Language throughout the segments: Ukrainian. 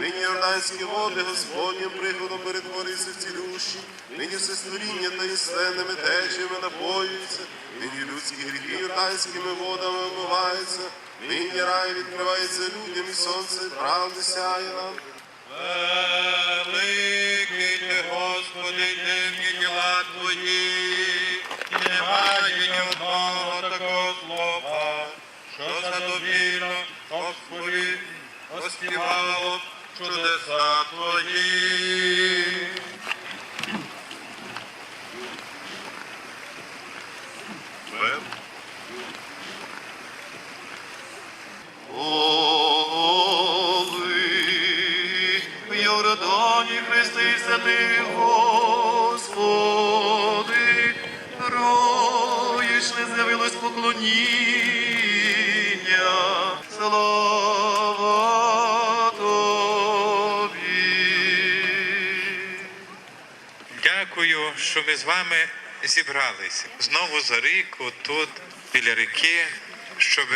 Нині Йорданські води Господнім приходом перетворюються в цілющі, нині все створіння та істенними течіями напоюються, нині людські гріхи Йорданськими водами омиваються, нині рай відкривається людям і сонце правди сяє нам. Твої. О, ви, в Йордані хрестися ти, Господи, роїшне з'явилось поклоніння, Дякую, що ми з вами зібралися знову за рік, отут біля ріки, щоб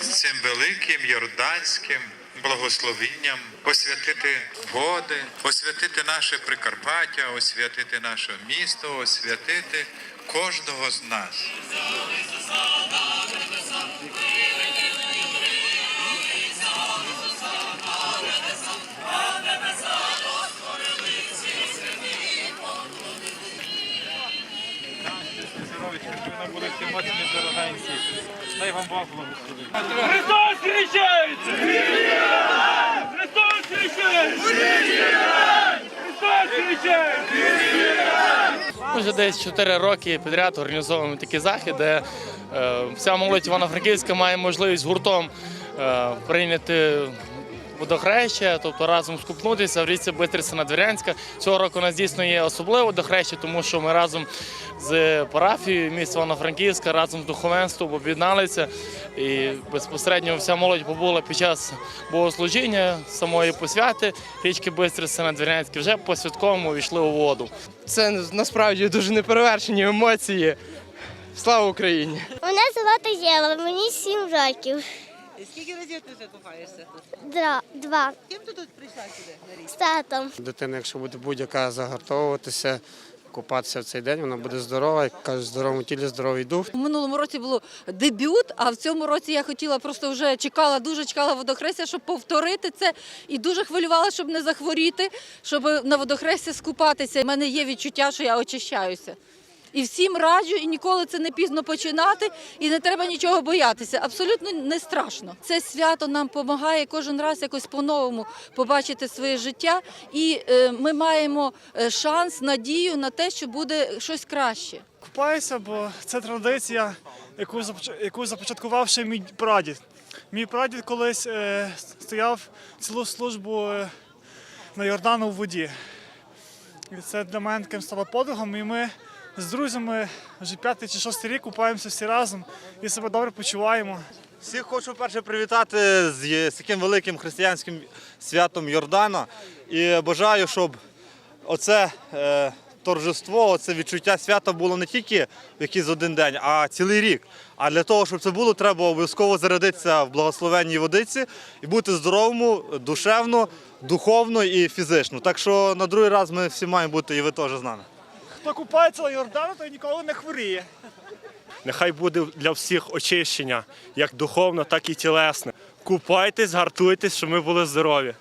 цим великим йорданським благословінням освятити води, освятити наше Прикарпаття, освятити наше місто, освятити кожного з нас. Христос хрещається! Христос хрещається! Христос хрещається! Ми вже десь 4 роки підряд організовуємо такі заходи, де вся молодь Івано-Франківська має можливість гуртом е, прийняти водохреща, тобто разом скупнутися в річці Бистриця Надвірянська. Цього року у нас дійсно є особливе водохреща, тому що ми разом з парафією міста Івано-Франківська, разом з духовенством об'єдналися і безпосередньо вся молодь побула під час богослужіння самої посвяти річки Бистриця Надвірянська. Вже по святковому війшли у воду. Це насправді дуже неперевершені емоції. Слава Україні! Мене звати Єва, мені сім років. Скільки разів ти вже купаєшся тут? Дра, два Ким ти тут прийшла сюди на рік? з татом. Дитина, якщо буде будь-яка загартовуватися, купатися в цей день, вона буде здорова, як кажуть, здоровому тілі здоровий дух. У минулому році було дебют, а в цьому році я хотіла просто вже чекала, дуже чекала водохрестя, щоб повторити це. І дуже хвилювала, щоб не захворіти, щоб на водохресті скупатися. У мене є відчуття, що я очищаюся. І всім раджу, і ніколи це не пізно починати, і не треба нічого боятися. Абсолютно не страшно. Це свято нам допомагає кожен раз якось по-новому побачити своє життя, і е, ми маємо е, шанс, надію на те, що буде щось краще. Купаюся, бо це традиція, яку, яку започаткував ще мій прадід. Мій прадід колись е, стояв цілу службу е, на Йордану в воді. І це для мене таким стало подвигом. І ми з друзями вже п'ятий чи шостий рік купаємося всі разом і себе добре почуваємо. Всіх хочу перше привітати з, таким великим християнським святом Йордана. І бажаю, щоб оце е, торжество, оце відчуття свята було не тільки в якийсь один день, а цілий рік. А для того, щоб це було, треба обов'язково зарядитися в благословенній водиці і бути здоровому, душевно, духовно і фізично. Так що на другий раз ми всі маємо бути і ви теж з нами. Хто купається на Йордану, той ніколи не хворіє. Нехай буде для всіх очищення, як духовно, так і тілесне. Купайтесь, гартуйтесь, щоб ми були здорові.